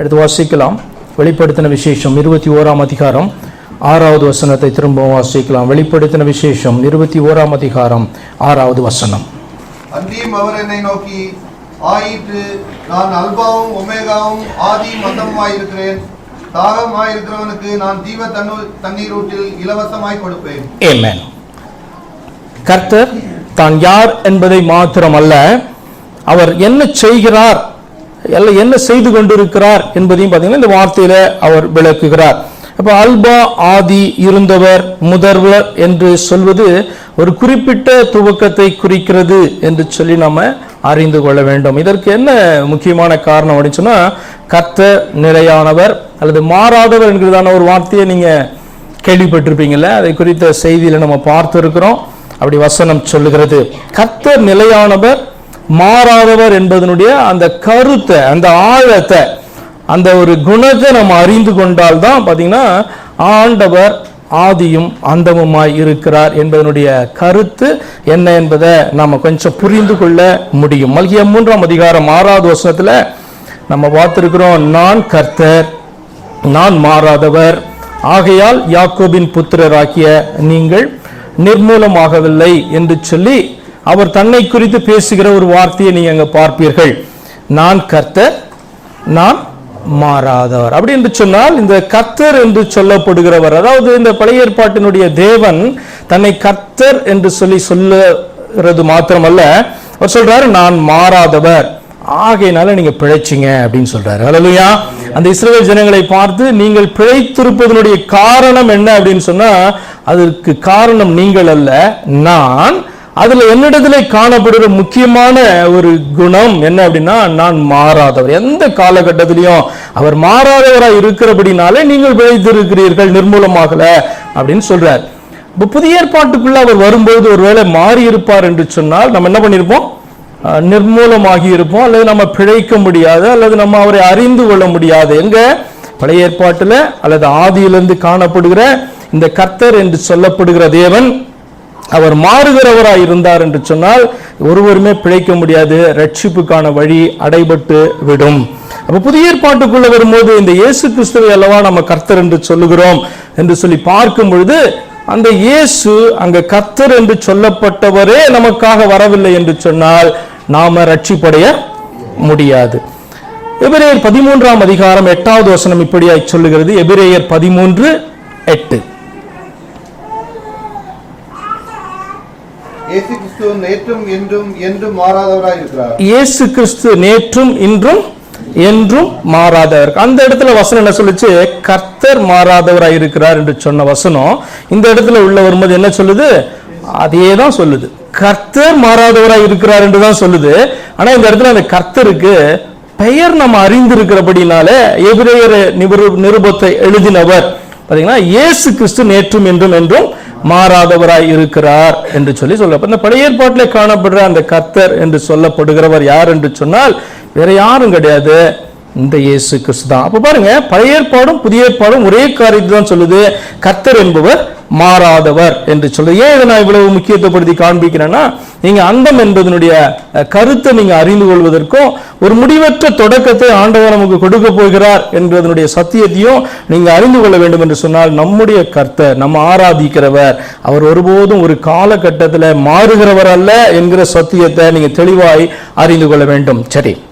எடுத்து வாசிக்கலாம். வெளிப்படுத்தின விசேஷம் இருபத்தி ஓராம் அதிகாரம். ஆறாவது வசனத்தை திரும்பவும் வாசிக்கலாம். வெளிப்படுத்தின விசேஷம் இருபத்தி ஓராம் அதிகாரம். ஆறாவது வசனம். அன்றியும் அவர் என்னை நோக்கி ஆயிற்று நான் அல்பாவும் ஒமேகாவும் ஆதி மந்தமாயிருக்கிறேன் தாகமாயிருக்கிறவனுக்கு நான் ஜீவ தண்ணு தண்ணீரூட்டில் இலவசமாய் கொடுப்பேன். ஏமேன் கர்த்தர் தான் யார் என்பதை மாத்திரமல்ல அவர் என்ன செய்கிறார் எல்லாம் என்ன செய்து கொண்டிருக்கிறார் என்பதையும் பார்த்தீங்கன்னா இந்த வார்த்தையில அவர் விளக்குகிறார். அப்போ அல்பா ஆதி இருந்தவர் முதல்வர் என்று சொல்வது ஒரு குறிப்பிட்ட துவக்கத்தை குறிக்கிறது என்று சொல்லி நம்ம அறிந்து கொள்ள வேண்டும். இதற்கு என்ன முக்கியமான காரணம் அப்படின்னு சொன்னால் கத்த நிலையானவர் அல்லது மாறாதவர் என்கிறதான ஒரு வார்த்தையை நீங்கள் கேள்விப்பட்டிருப்பீங்கள்ல அதை குறித்த செய்தியில் நம்ம பார்த்துருக்குறோம். அப்படி வசனம் சொல்லுகிறது. கத்த நிலையானவர் மாறாதவர் என்பதனுடைய அந்த கருத்தை அந்த ஆழத்தை அந்த ஒரு குணத்தை நம்ம அறிந்து கொண்டால் தான் பார்த்தீங்கன்னா ஆண்டவர் ஆதியும் அந்தமுமாய் இருக்கிறார் என்பதனுடைய கருத்து என்ன என்பதை நாம் கொஞ்சம் புரிந்து கொள்ள முடியும். மல்கிய மூன்றாம் அதிகாரம் ஆறாவது வசனத்தில் நம்ம பார்த்துருக்குறோம் நான் கர்த்தர் நான் மாறாதவர். ஆகையால் யாக்கோபின் புத்திரராகிய நீங்கள் நிர்மூலமாகவில்லை என்று சொல்லி அவர் தன்னை குறித்து பேசுகிற ஒரு வார்த்தையை நீங்க அங்க பார்ப்பீர்கள். நான் கர்த்தர் நான் மாறாதவர். அப்படி என்று சொன்னால் இந்த கர்த்தர் என்று சொல்லப்படுகிறவர் அதாவது இந்த பழைய ஏற்பாட்டினுடைய தேவன் தன்னை கர்த்தர் என்று சொல்லி சொல்லுறது மாத்திரமல்ல. அவர் சொல்றாரு நான் மாறாதவர். ஆகையினால நீங்க பிழைச்சிங்க அப்படின்னு சொல்றாரு. அல்லையா அந்த இஸ்ரேல் ஜனங்களை பார்த்து நீங்கள் பிழைத்திருப்பதனுடைய காரணம் என்ன அப்படின்னு சொன்னா அதற்கு காரணம் நீங்கள் அல்ல. நான் அதுல என்னிடத்துல காணப்படுகிற முக்கியமான ஒரு குணம் என்ன அப்படின்னா நான் மாறாதவர். எந்த காலகட்டத்திலையும் அவர் மாறாதவராக இருக்கிறபடினாலே நீங்கள் பிழைத்திருக்கிறீர்கள் நிர்மூலமாகல அப்படின்னு சொல்றார். இப்போ புதிய ஏற்பாட்டுக்குள்ள அவர் வரும்போது ஒருவேளை மாறி இருப்பார் என்று சொன்னால் நம்ம என்ன பண்ணியிருப்போம் நிர்மூலமாகி இருப்போம். அல்லது நம்ம பிழைக்க முடியாது அல்லது நம்ம அவரை அறிந்து கொள்ள முடியாது. எங்க? பழைய ஏற்பாட்டில் அல்லது ஆதியிலிருந்து காணப்படுகிற இந்த கர்த்தர் என்று சொல்லப்படுகிற தேவன் அவர் மாறுகிறவராய் இருந்தார் என்று சொன்னால் ஒருவருமே பிழைக்க முடியாது ரட்சிப்புக்கான வழி அடைபட்டு விடும். அப்போ புதிய ஏற்பாட்டுக்குள்ள வரும்போது இந்த இயேசு கிறிஸ்துவை அல்லவா நம்ம கர்த்தர் என்று சொல்லுகிறோம் என்று சொல்லி பார்க்கும் பொழுது அந்த இயேசு அங்க கர்த்தர் என்று சொல்லப்பட்டவரே நமக்காக வரவில்லை என்று சொன்னால் நாம ரட்சிப்படைய முடியாது. எபிரேயர் பதிமூன்றாம் அதிகாரம் எட்டாவது வசனம் இப்படியாய் சொல்லுகிறது. எபிரேயர் பதிமூன்று எட்டு. இயேசு கிறிஸ்து நேற்றும் என்றும் என்றும் மாறாதவராய் இருக்கிறார். இயேசு கிறிஸ்து நேற்றும் இன்றும் என்றும் மாறாதவர். அந்த இடத்துல வசனம் என்ன சொல்லுச்சு? கர்த்தர் மாறாதவராய் இருக்கிறார் என்று சொன்ன வசனம். இந்த இடத்துல உள்ள வரும்போது என்ன சொல்லுது? அதே தான் சொல்லுது. கர்த்தர் மாறாதவராய் இருக்கிறார் என்று தான் சொல்லுது. ஆனா இந்த இடத்துல அந்த கர்த்தருக்கு பெயர் நம்ம அறிந்திருக்கிறபடினால எபிரேயர் நிபுரு- நிருபத்தை எழுதினவர். பாத்தீங்கன்னா இயேசு கிறிஸ்து நேற்றும் என்றும் என்றும் மாறாதவராய் இருக்கிறார் என்று சொல்லி சொல்ல இந்த பழைய ஏற்பாட்டில் காணப்படுற அந்த கத்தர் என்று சொல்லப்படுகிறவர் யார் என்று சொன்னால் வேற யாரும் கிடையாது. இந்த இயேசு கிறிஸ்து தான். அப்ப பாருங்க பழைய ஏற்பாடும் புதிய ஏற்பாடும் ஒரே காரியத்தை தான் சொல்லுது. கத்தர் என்பவர் மாறாதவர் என்று சொல்லுது ஏன் இதை நான் இவ்வளவு முக்கியத்துவப்படுத்தி காண்பிக்கிறேன்னா நீங்க அந்தம் என்பதனுடைய கருத்தை நீங்க அறிந்து கொள்வதற்கும் ஒரு முடிவற்ற தொடக்கத்தை ஆண்டவர் நமக்கு கொடுக்க போகிறார் என்பதனுடைய சத்தியத்தையும் நீங்க அறிந்து கொள்ள வேண்டும் என்று சொன்னால் நம்முடைய கர்த்தர் நம்ம ஆராதிக்கிறவர் அவர் ஒருபோதும் ஒரு காலகட்டத்தில் மாறுகிறவர் அல்ல என்கிற சத்தியத்தை நீங்க தெளிவாய் அறிந்து கொள்ள வேண்டும். சரி.